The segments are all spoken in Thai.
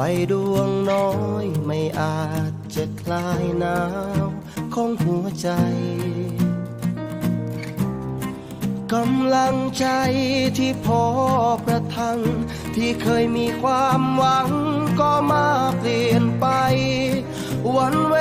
ไฟดวงน้อยไม่อาจจะคลายหนาวของหัวใจ กำลังใจที่พอประทัง ที่เคยมีความหวังก็มาเปลี่ยนไป วันเว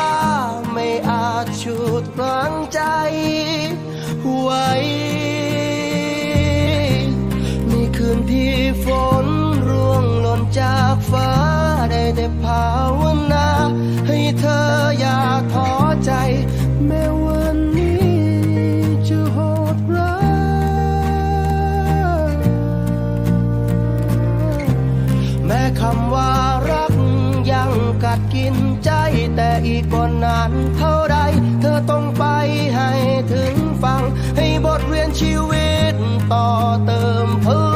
ลาไม่อาจฉุดรั้ง อีกก่อนนานเท่าใดเธอต้องไปให้ถึงฟัง ให้บทเรียนชีวิตต่อเติมเพิ่ม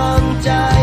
ลังใจ